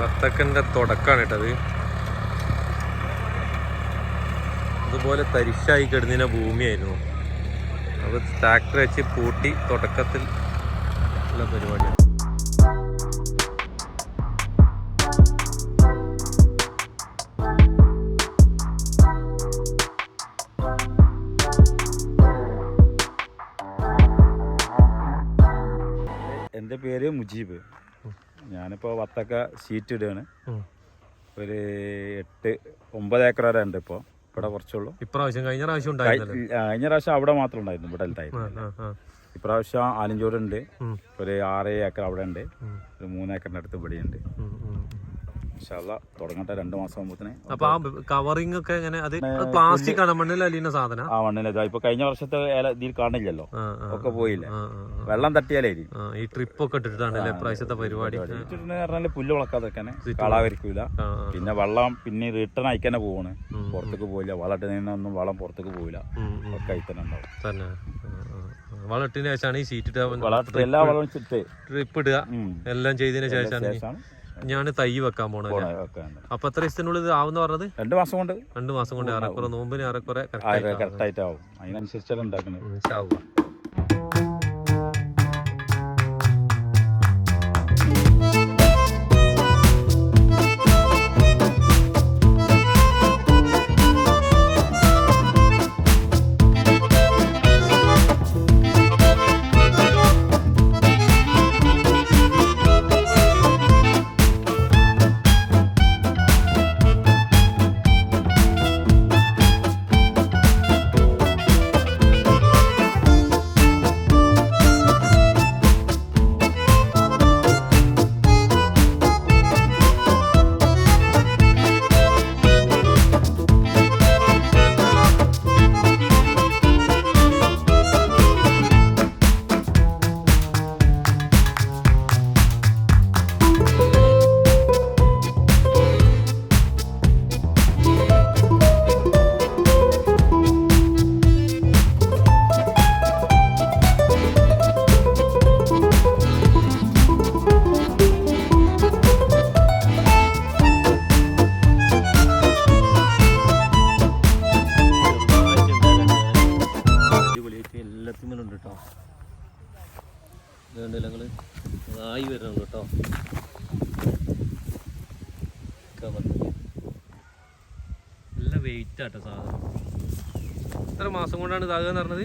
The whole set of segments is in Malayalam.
വത്തക്കന്റെ തുടക്കാണ് കേട്ടത് അതുപോലെ തരിശായി കിടന്നിന ഭൂമിയായിരുന്നു. അത് ട്രാക്ടർ വെച്ച് പൂട്ടി തുടക്കത്തിൽ ഉള്ള പരിപാടിയാണ്. എന്റെ പേര് മുജീബ്. ഞാനിപ്പോൾ വത്തക്ക ഷീറ്റ് ഇടുകയാണ്. ഒരു എട്ട് ഒമ്പത് ഏക്കർ വരെ ഉണ്ട് ഇപ്പോൾ ഇവിടെ കുറച്ചുള്ളൂ. ഇപ്രാവശ്യം കഴിഞ്ഞ പ്രാവശ്യം കഴി- കഴിഞ്ഞ പ്രാവശ്യം അവിടെ മാത്രം ഉണ്ടായിരുന്നു ഇവിടെ ആ. ഇപ്രാവശ്യം ആലഞ്ചോടുണ്ട് ഒരു ആറ് ഏക്കർ അവിടെ ഉണ്ട്. ഒരു മൂന്ന് ഏക്കറിന്റെ അടുത്ത് ഇവിടെ ഉണ്ട് തുടങ്ങട്ടെ രണ്ട് മാസം ആകുമ്പോഴത്തേന് അപ്പൊ ആ കവറിംഗ് ഒക്കെ എങ്ങനെ? അത് പ്ലാസ്റ്റിക് ആണ് മണ്ണിൽ അലിയുന്ന സാധനം? ആ മണ്ണിനെ ഇപ്പൊ കഴിഞ്ഞ വർഷത്തെ ഇതിൽ കാണില്ലല്ലോ. ഒക്കെ പോയില്ലേ. വെള്ളം തട്ടിയാലേ ഈ ട്രിപ്പ് ഒക്കെ ഇട്ടിട്ടാണല്ലേ പ്രാവശ്യത്തെ പരിപാടി? പറഞ്ഞാൽ പുല്ല് വളക്കാതൊക്കെ കളാവരിക്കൂല പിന്നെ വെള്ളം പിന്നെ റിട്ടേൺ അയക്കന്നെ പോവാണ്. പുറത്തേക്ക് പോയില്ല വളട്ട് നിന്നൊന്നും വളം പുറത്തേക്ക് ഉം. ഒക്കെ അയി തന്നെ ഉണ്ടാവും. തന്നെ. വളട്ടിന് ശേഷമാണ് ഈ സീറ്റ് എല്ലാ വളവും ട്രിപ്പ് ഇടുക. എല്ലാം ചെയ്തതിനു ശേഷമാണ് ഞാൻ തൈ വെക്കാൻ പോണത്. പോണ. അപ്പൊ എത്ര ദിവസത്തിനുള്ളിൽ ഇത് ആവുന്ന പറഞ്ഞത്? രണ്ട് മാസം കൊണ്ട്. രണ്ടു മാസം കൊണ്ട്. ഏറെക്കുറെ നോമ്പിന് ഏറെക്കുറെ കറക്റ്റ് ആയിട്ട് ആവും. അതിനനുസരിച്ചാണ് ഉണ്ടാക്കുന്നത് ആയി ഉള്ളൂ കേട്ടോ നല്ല വെയിറ്റ് ആട്ടോ സാധനം. എത്ര മാസം കൊണ്ടാണ് ഇതാകുക എന്ന് പറഞ്ഞത്?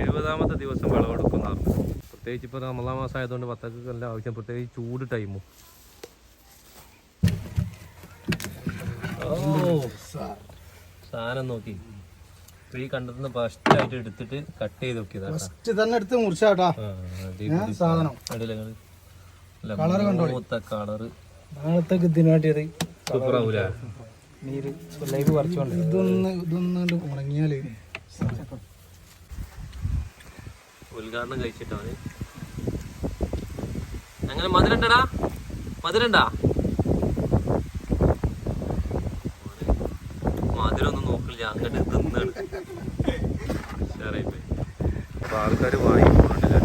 എഴുപതാമത്തെ ദിവസം വിളവെടുക്കുന്ന പറഞ്ഞു പ്രത്യേകിച്ച് ഇപ്പോൾ നമ്മളാം മാസം ആയതുകൊണ്ട് പത്തൊക്കെ നല്ല ആവശ്യം പ്രത്യേകിച്ച് ചൂട് ടൈമും സാധനം നോക്കി. ഇപ്പൊ ഈ കണ്ടതിന് ഫസ്റ്റ് ആയിട്ട് എടുത്തിട്ട് കട്ട് ചെയ്ത് നോക്കിയതാണ് ഫസ്റ്റ് തന്നെ എടുത്ത് മുറിച്ചാട്ടാ. സാധനം. മൂത്ത കളറ്. നാളത്തേക്ക് ഇതിനു വേണ്ടിയത് സൂപ്പർ ആവൂല? നീര് ലൈവ് പറിച്ചോണ്ട്. ഇതൊന്ന് ഇതൊന്നും ഉണങ്ങിയാൽ ഉദ്ഘാടനം കഴിച്ചിട്ടാണ്. അങ്ങനെ മധുരണ്ടടാ? മധുരണ്ടാ? ഒന്നും നോക്കില്ല അങ്ങോട്ട് തിന്നാണ്. ഉഷാറായിപ്പോയി. അപ്പൊ ആൾക്കാർ വാങ്ങിക്കൊണ്ടില്ല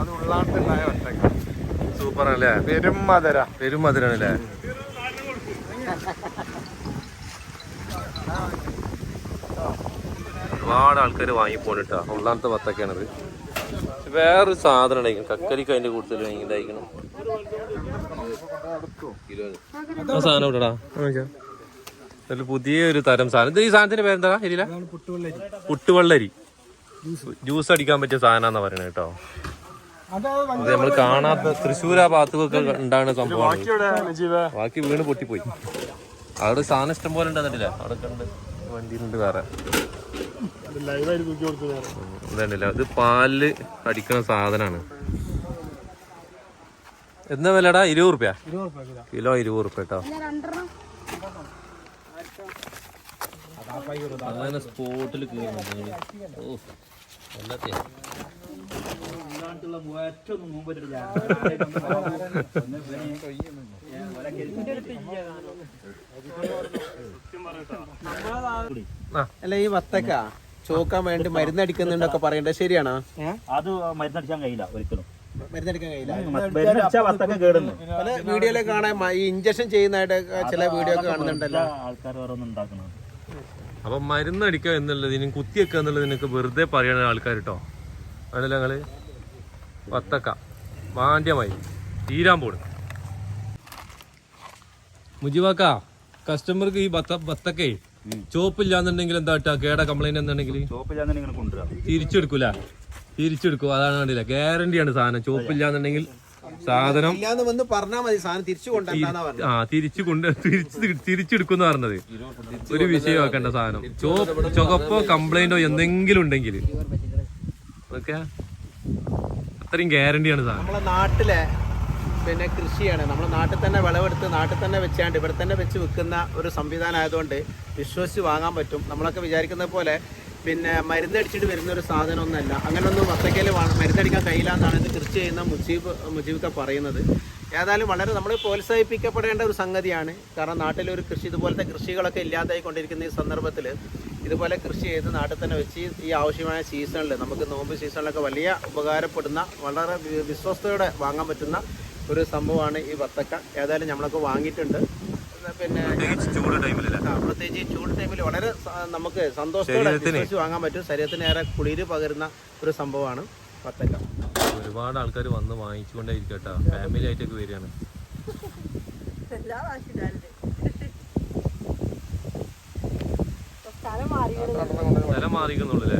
അത് ഉള്ളാണ്ടുണ്ടായ ഒറ്റക്ക. സൂപ്പർ അല്ലേ പെരും മധുര. പെരും മധുരാണല്ലേ? ഒരുപാട് ആൾക്കാർ വാങ്ങിപ്പോണിട്ടാ ഒന്നാമത്തെ പത്തൊക്കെയാണത് പക്ഷെ വേറൊരു സാധനം ഉണ്ടായിരിക്കും കക്കരിക്ക് അതിന്റെ കൂടുതൽ കിലോ ആ സാധനം ഇവിടെടാ. അതിൽ പുതിയൊരു തരം സാധനം. ഇത് ഈ സാധനത്തിന്റെ പേരെന്താ? ഇല്ല പുട്ടുവെള്ളരി. ജ്യൂസ് അടിക്കാൻ പറ്റിയ സാധനം പറയണേ കേട്ടോ. അത് നമ്മൾ കാണാത്ത തൃശ്ശൂർ ആ ഭാഗത്തൊക്കെ ഉണ്ടാകുന്ന സംഭവമാണ്. ബാക്കി വീണ് പൊട്ടിപ്പോയി. അവിടെ സാധനം ഇഷ്ടം പോലെ ഉണ്ടെന്നില്ല അവിടെ കണ്ട് വണ്ടിയിലുണ്ട് വേറെ. ഇതല്ല ഇത് പാലിൽ അടിക്കണ സാധനമാണ് എന്താ വിലടാ? ഇരുപത് റുപ്യ? കിലോ. ഇരുപത് റുപ്യ കേട്ടോ. അങ്ങനെ സ്പോട്ടിൽ അല്ല ഈ വത്തക്ക. ചോക്കാൻ വേണ്ടി മരുന്നടിക്കുന്നുണ്ടൊക്കെ പറയണ്ടേ? ശരിയാണോ? അത് മരുന്നടിക്കാൻ കഴിയില്ല ഒരിക്കലും. മരുന്നടിക്കാൻ കഴിയില്ല. വത്തക്ക കേടുന്നു. പല വീഡിയോയിലൊക്കെ കാണാൻ ഈ ഇഞ്ചക്ഷൻ ചെയ്യുന്നതായിട്ട് ചില വീഡിയോ ഒക്കെ കാണുന്നുണ്ടല്ലോ. ആൾക്കാർ ഓരോന്നും അപ്പൊ മരുന്നടിക്കുക എന്നുള്ളതിനും കുത്തിയൊക്കെ എന്നുള്ളതിനൊക്കെ വെറുതെ പറയണ ആൾക്കാർ കേട്ടോ അതല്ല ഞങ്ങൾ വത്തക്ക മാന്യമായി. തീരാൻ പോണ്. മുജിവാക്ക കസ്റ്റമർക്ക് ഈ ബത്ത ബത്തക്കേ ചോപ്പില്ലാന്നുണ്ടെങ്കിൽ എന്താ കേട്ടാ കേട കംപ്ലൈന്റ് എന്നുണ്ടെങ്കിൽ കൊണ്ടുവരാം. തിരിച്ചെടുക്കൂല. തിരിച്ചെടുക്കും. അതാണ് കണ്ടില്ല? ഗ്യാരണ്ടിയാണ് സാധനം. ചോപ്പില്ലാന്നുണ്ടെങ്കിൽ സാധനം വന്ന് പറഞ്ഞാൽ മതി. സാധനം തിരിച്ചു കൊണ്ടുവന്നാ പറഞ്ഞു ആ തിരിച്ചു കൊണ്ട് തിരിച്ച് തിരിച്ചെടുക്കുന്ന പറഞ്ഞത്. ഒരു വിഷയമാക്കേണ്ട സാധനം. ചുവപ്പ് കംപ്ലൈന്റോ എന്തെങ്കിലും ഉണ്ടെങ്കിൽ. ഓക്കെ? അത്രയും ഗ്യാരണ്ടിയാണ് സാധനം. നമ്മളെ നാട്ടിലെ പിന്നെ കൃഷിയാണ്. നമ്മൾ നാട്ടിൽ തന്നെ വിളവെടുത്ത് നാട്ടിൽ തന്നെ വെച്ചാണ്ട് ഇവിടെ തന്നെ വെച്ച് വിൽക്കുന്ന ഒരു സംവിധാനം ആയതുകൊണ്ട് വിശ്വസിച്ച് വാങ്ങാൻ പറ്റും. നമ്മളൊക്കെ വിചാരിക്കുന്നത് പോലെ പിന്നെ മരുന്നടിച്ചിട്ട് വരുന്ന ഒരു സാധനമൊന്നുമല്ല അങ്ങനെയൊന്നും വത്തക്കയിൽ മരുന്നടിക്കാൻ കഴിയില്ല എന്നാണ് ഇത് കൃഷി ചെയ്യുന്ന മുജീബ് മുജീബൊക്കെ പറയുന്നത്. ഏതായാലും വളരെ നമ്മൾ പ്രോത്സാഹിപ്പിക്കപ്പെടേണ്ട ഒരു സംഗതിയാണ്. കാരണം നാട്ടിലൊരു കൃഷി ഇതുപോലത്തെ കൃഷികളൊക്കെ ഇല്ലാതായി കൊണ്ടിരിക്കുന്ന ഈ സന്ദർഭത്തിൽ ഇതുപോലെ കൃഷി ചെയ്ത് നാട്ടിൽ തന്നെ വെച്ച് ഈ ആവശ്യമായ സീസണിൽ നമുക്ക് നോമ്പ് സീസണിലൊക്കെ വലിയ ഉപകാരപ്പെടുന്ന വളരെ വിശ്വസ്തയോടെ വാങ്ങാൻ പറ്റുന്ന ഒരു സംഭവമാണ് ഈ വത്തക്ക. ഏതായാലും നമ്മളൊക്കെ വാങ്ങിയിട്ടുണ്ട്. പിന്നെ ചൂട് ടൈമിലല്ല? ആ, പ്രത്യേകിച്ച് ചൂട് ടൈമിൽ വളരെ നമുക്ക് സന്തോഷത്തോടെ വാങ്ങാൻ പറ്റും. ശരീരത്തിന് ഏറെ കുളിര് പകരുന്ന ഒരു സംഭവമാണ് വത്തക്ക ഒരുപാട് ആൾക്കാർ വന്ന് വാങ്ങിച്ചുകൊണ്ടേ ഇരിക്കട്ടോ ഫാമിലി ആയിട്ടൊക്കെ വരികയാണ്. സ്ഥലം മാറിക്കുന്നുള്ളൂ അല്ലേ?